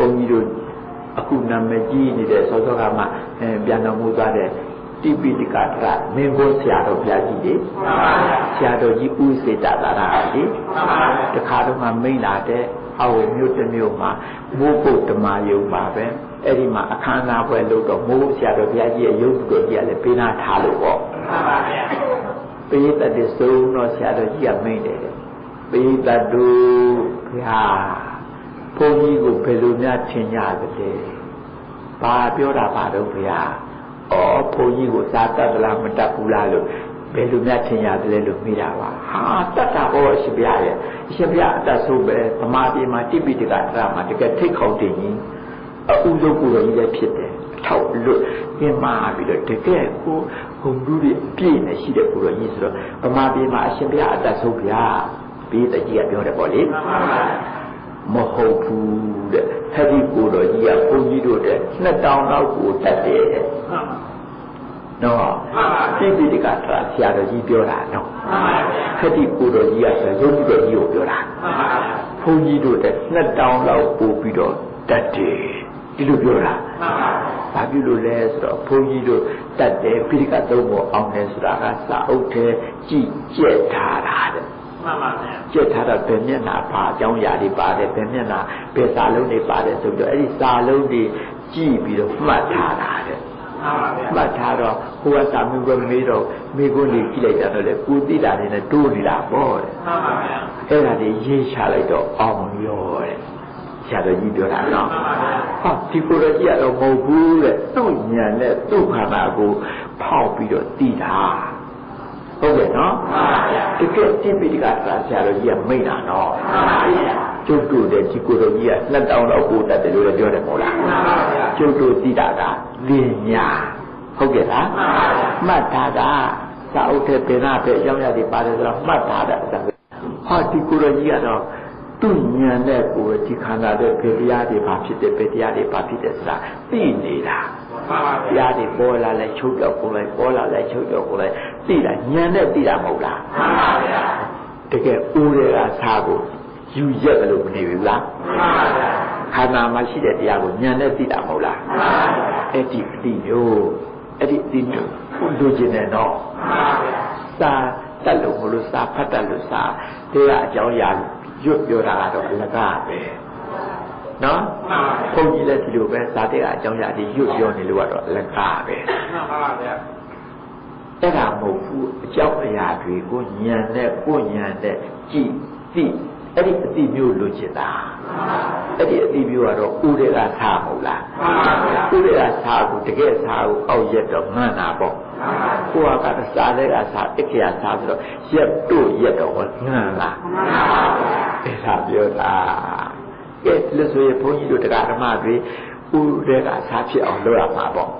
ဘုန်းကြီးတို့အခုနာမည်ကြီးနေတဲ့စောစောကမှအဲပြန်တော်မူသွားတဲ့တိပိဋကထရမင်းကိုဆရာတော်ဘုရားကြီးလေဆရာတော်ကြီးဥစေတသာရလေတခါတော့မှမိန်လာတဲ့အောက်မြို့တစ်မြို့မှာမိုးပုတ်ဓမ္မယုံပါပဲအဲ့ဒီမှာအခမ်းအနားပွဲလုပ်တော့မိုးဆရာတော်ဘုရားကြီးရဲ့ရုပ်တော်ကြီးကလည်းပေးနာထားလို့ပေါ့ပိဋကတိစုံတော့ဆရာတော်ကြီးကမိန်တယ်ပိဋကတုဘုရား ဘုန်းကြီးကိုဘယ်လိုများထင်ကြသလဲဘာပြောတာပါတော့ဘုရားဩဘုန်းကြီးကိုသာတတ်သလားမတတ်ဘူးလားလို့ဘယ်လိုများထင်ရတယ်လို့မိတာပါဟာတတ်တာဘောရှင်ဗျာရဲ့ရှင်ဗျာအတတ်ဆုံးပဲဗမာပြည်မှာတိပိဋကတရမှာတကယ်ထိတ်ခေါင်းတင်ကြီးအဥဒုကိုယ်ကြီးလည်းဖြစ်တယ်အထောက်လွတ်ပြင်မာပြီးတော့တကယ်ကိုဂုံတူးတွေအပြည့်နဲ့ရှိတဲ့ကိုယ်တော်ကြီးဆိုတော့ဗမာပြည်မှာအရှင်ဗျာအတတ်ဆုံးဗျာပြီးတကြီးကပြောတယ်ပေါ့လေမ ဟုတ်ဘူးတဲ့ဟဲ့ဒီကိုတော်ကြီးကဘုန်းကြီးတို့တဲ့နှစ်တောင်လောက်ကိုတတ်တယ်နော်တိပိဋကထဆရာတော်ကြီးပြောတာနော်ခတိကိုတော်ကြီးကဆိုရုပ်တော်ကြီးကိုပြောတာဘုန်းကြီးတို့တဲ့နှစ်တောင်လောက်ပို့ပြီးတော့တတ်တယ်ဒီလိုပြောတာဘာဖြစ်လို့လဲဆိုတော့ဘုန်းကြီးတို့တတ်တယ်ပိဋကသုံးဖို့အောင်တယ်ဆိုတာကစာအုပ်ထဲကြည်ကျက်ထားတာတဲ့ မှန်ပါဗျာကျက်ထားတော့ဘယ်မျက်နှာပါအကြောင်းအရာတွေပါတယ်ဘယ်မျက်နှာဘယ်စာလုံးတွေပါတယ်ဆိုပြီးတော့အဲ့ဒီစာလုံးတွေကြည့်ပြီးတော့မှတ်ထားတာတဲ့မှတ်ထားတော့ဟိုကစာမျိုးပဲမေးတော့မိကုန်းကြီးကြည့်လိုက်ကြတော့လေကိုသိတာတွေနဲ့တိုးနေတာပေါ့တဲ့မှန်ပါဗျာအဲ့ဒါတွေရေးချလိုက်တော့အောင်ရောတဲ့ဆရာတော်ကြီးပြောတာနော်ဟာဒီကိုယ်ကြီးကတော့မဟုတ်ဘူးတဲ့သူ့ဉာဏ်နဲ့သူ့ခန္ဓာကိုဖောက်ပြီးတော့သိတာဟုတ်ကဲ့နော် တကယ်တိပိဋကသာဆရာတော်ကြီးကမိတ်တာနော်ကျုပ်တို့တဲ့ဒီကိုယ်တော်ကြီးကနှစ်တောင်တော့ကိုတတ်တယ်လို့လည်းပြောတယ်မဟုတ်လားကျုပ်တို့သိတာကလင်းညာဟုတ်ကဲ့လားမှတ်တာကစာအုပ်ထဲပင်နာပဲအကြောင်းအရာတွေပါတယ်ဆိုတော့မှတ်ထားတယ်ဟာဒီကိုယ်တော်ကြီးကတော့ သူ့ဉာဏ်နဲ့ကိုယ်ဒီခန္ဓာတဲ့ဘယ်တရားတွေဘာဖြစ်တယ်ဘယ်တရားတွေဘာဖြစ်တယ်ဆိုတာသိနေတာတရားတွေပေါ်လာလဲချုပ်တော့ကိုယ်လိုက်ပေါ်လာလဲချုပ်တော့ကိုယ်လိုက်သိတာဉာဏ်နဲ့သိတာမဟုတ်လားမှန်ပါဗျာတကယ်ဦးတွေကစားကိုယူရက်လို့မနေဘူးလားမှန်ပါဗျာခန္ဓာမှာရှိတဲ့တရားကိုဉာဏ်နဲ့သိတာမဟုတ်လားမှန်ပါဗျာအဲ့ဒီအတိမျိုးအဲ့ဒီအတိမျိုးလိုချင်တယ်နော်မှန်ပါဗျာစာတတ်လို့မလို့စာဖတ်တတ်လို့စာတရားအကြောင်းအရာ ရွတ်ပြောတာကတော့အလကားပဲနော်ဘုန်းကြီးလည်းဒီလိုပဲဇာတိကအကြောင်းအရာတွေရွတ်ပြောနေလို့ကတော့အလကားပဲမှန်ပါဗျာအဲ့ဒါမဟုတ်ဘူးအကြောင်းအရာတွေကိုညံနဲ့ကိုညံနဲ့ကြည်သိအဲ့ဒီအတိမျိုးလိုချင်တာအဲ့ဒီအတိမျိုးကတော့ဥဒေကသာမဟုတ်လားဥဒေကသာကိုတကယ်သာကိုအောက်ရက်တော့မှန်တာပေါ့ကိုကကစားတဲ့ကစားအခေယစားဆိုတော့ရက်တို့ရက်တော့ငန်းလားအဲ့ဒါ ပြောတာကဲလို့ဆိုရင်ဘုန်းကြီးတို့တရားဓမ္မတွေဥဒေကသာဖြစ်အောင်လုပ်ရမှာပေါ့